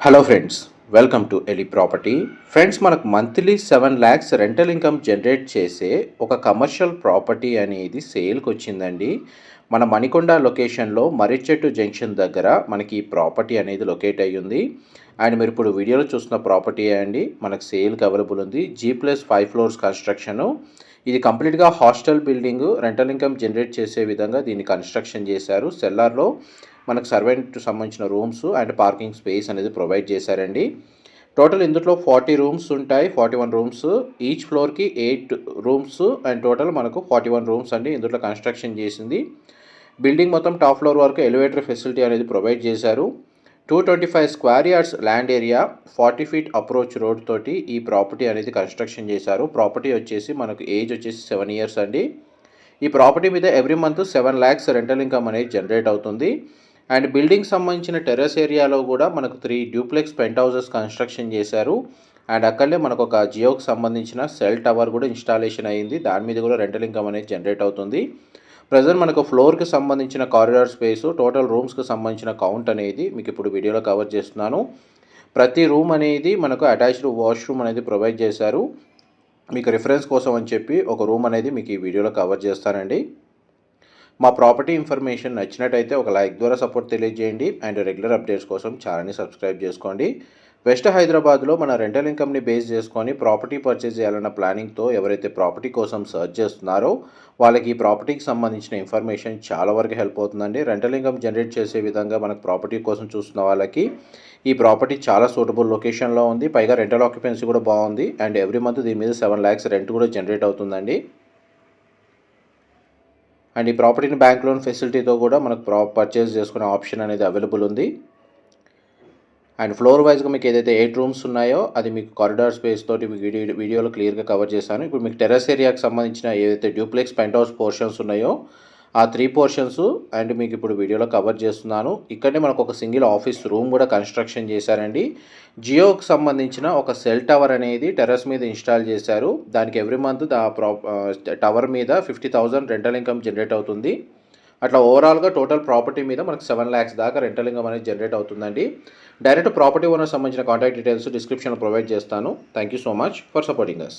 Hello friends welcome to Eli property friends మనకు monthly seven lakhs rental income generate చేసే ఒక commercial property అనేది సేల్కి వచ్చిందండి. మన మణికొండ లొకేషన్లో మర్రిచెట్టు జంక్షన్ దగ్గర మనకి ఈ ప్రాపర్టీ అనేది లొకేట్ అయ్యింది. అండ్ మీరు ఇప్పుడు వీడియోలో చూస్తున్న ప్రాపర్టీ అండి? మనకు సేల్కి అవైలబుల్ ఉంది. G plus five floors construction ఇది కంప్లీట్గా hostel building rental income generate చేసే విధంగా దీన్ని కన్స్ట్రక్షన్ చేశారు. సెల్లార్లో మనకు సర్వెంట్ సంబంధించిన రూమ్స్ అండ్ పార్కింగ్ స్పేస్ అనేది ప్రొవైడ్ చేశారండి. టోటల్ ఇందులో ఫార్టీ రూమ్స్ ఉంటాయి. Forty one rooms. ఈచ్ ఫ్లోర్కి ఎయిట్ రూమ్స్ అండ్ టోటల్ మనకు ఫార్టీ వన్ రూమ్స్ అండి ఇందులో కన్స్ట్రక్షన్ చేసింది. బిల్డింగ్ మొత్తం టాప్ ఫ్లోర్ వరకు ఎలివేటర్ ఫెసిలిటీ అనేది ప్రొవైడ్ చేశారు. Two twenty five square yards land area forty feet approach road తోటి ఈ ప్రాపర్టీ అనేది కన్స్ట్రక్షన్ చేశారు. ప్రాపర్టీ వచ్చేసి మనకు ఏజ్ వచ్చేసి సెవెన్ ఇయర్స్ అండి. ఈ ప్రాపర్టీ మీద every month seven lakhs rental income అనేది జనరేట్ అవుతుంది. అండ్ బిల్డింగ్ సంబంధించిన టెర్రస్ ఏరియాలో కూడా మనకు three duplex penthouses construction చేశారు. అండ్ అక్కడనే మనకు ఒక జియోకి సంబంధించిన సెల్ టవర్ కూడా ఇన్స్టాలేషన్ అయ్యింది దాని మీద కూడా రెంటల్ ఇన్కమ్ అనేది జనరేట్ అవుతుంది. ప్రజెంట్ మనకు ఫ్లోర్కి సంబంధించిన కారిడార్ స్పేస్ టోటల్ రూమ్స్కి సంబంధించిన కౌంట్ అనేది మీకు ఇప్పుడు వీడియోలో కవర్ చేస్తున్నాను. ప్రతి రూమ్ అనేది మనకు అటాచ్డ్ వాష్రూమ్ అనేది ప్రొవైడ్ చేశారు. మీకు రిఫరెన్స్ కోసం అని చెప్పి ఒక రూమ్ అనేది మీకు ఈ వీడియోలో కవర్ చేస్తానండి. మా ప్రాపర్టీ ఇన్ఫర్మేషన్ నచ్చినట్టయితే ఒక లైక్ ద్వారా సపోర్ట్ తెలియజేయండి అండ్ రెగ్యులర్ అప్డేట్స్ కోసం ఛానల్ని సబ్స్క్రైబ్ చేసుకోండి. వెస్ట్ హైదరాబాద్లో మన రెంటల్ ఇన్కమ్ని బేస్ చేసుకొని ప్రాపర్టీ పర్చేజ్ చేయాలన్న ప్లానింగ్తో ఎవరైతే ప్రాపర్టీ కోసం సర్చ్ చేస్తున్నారో వాళ్ళకి ఈ ప్రాపర్టీకి సంబంధించిన ఇన్ఫర్మేషన్ చాలా వరకు హెల్ప్ అవుతుందండి. రెంటల్ ఇన్కమ్ జనరేట్ చేసే విధంగా మనకు ప్రాపర్టీ కోసం చూస్తున్న వాళ్ళకి ఈ ప్రాపర్టీ చాలా సూటబుల్ లొకేషన్లో ఉంది. పైగా రెంటల్ ఆక్యుపెన్సీ కూడా బాగుంది. అండ్ ఎవ్రీ మంత్ దీని మీద సెవెన్ ల్యాక్స్ రెంట్ కూడా జనరేట్ అవుతుందండి. అండ్ ఈ ప్రాపర్టీని బ్యాంక్ లోన్ ఫెసిలిటీతో కూడా మనకు ప్రా పర్చేస్ చేసుకునే ఆప్షన్ అనేది అవైలబుల్ ఉంది. అండ్ ఫ్లోర్ వైజ్గా మీకు ఏదైతే ఎయిట్ రూమ్స్ ఉన్నాయో అది మీకు కారిడార్ స్పేస్ తోటి మీకు వీడియో వీడియోలో క్లియర్గా కవర్ చేశాను. ఇప్పుడు మీకు టెర్రస్ ఏరియాకి సంబంధించిన ఏదైతే డ్యూప్లెక్స్ పెంట్ హౌస్ పోర్షన్స్ ఉన్నాయో ఆ త్రీ పోర్షన్స్ అండ్ మీకు ఇప్పుడు వీడియోలో కవర్ చేస్తున్నాను. ఇక్కడనే మనకు ఒక సింగిల్ ఆఫీస్ రూమ్ కూడా కన్స్ట్రక్షన్ చేశారండి. జియోకి సంబంధించిన ఒక సెల్ టవర్ అనేది టెర్రస్ మీద ఇన్స్టాల్ చేశారు. దానికి ఎవ్రీ మంత్ దా ప్రా టవర్ మీద fifty thousand rental income generate అవుతుంది. అట్లా ఓవరాల్గా టోటల్ ప్రాపర్టీ మీద మనకు సెవెన్ ల్యాక్స్ దాకా రెంటల్ ఇన్కమ్ అనేది జనరేట్ అవుతుందండి. డైరెక్ట్ ప్రాపర్టీ ఓనర్ సంబంధించిన కాంటాక్ట్ డీటెయిల్స్ డిస్క్రిప్షన్లో ప్రొవైడ్ చేస్తాను. Thank you so much for supporting us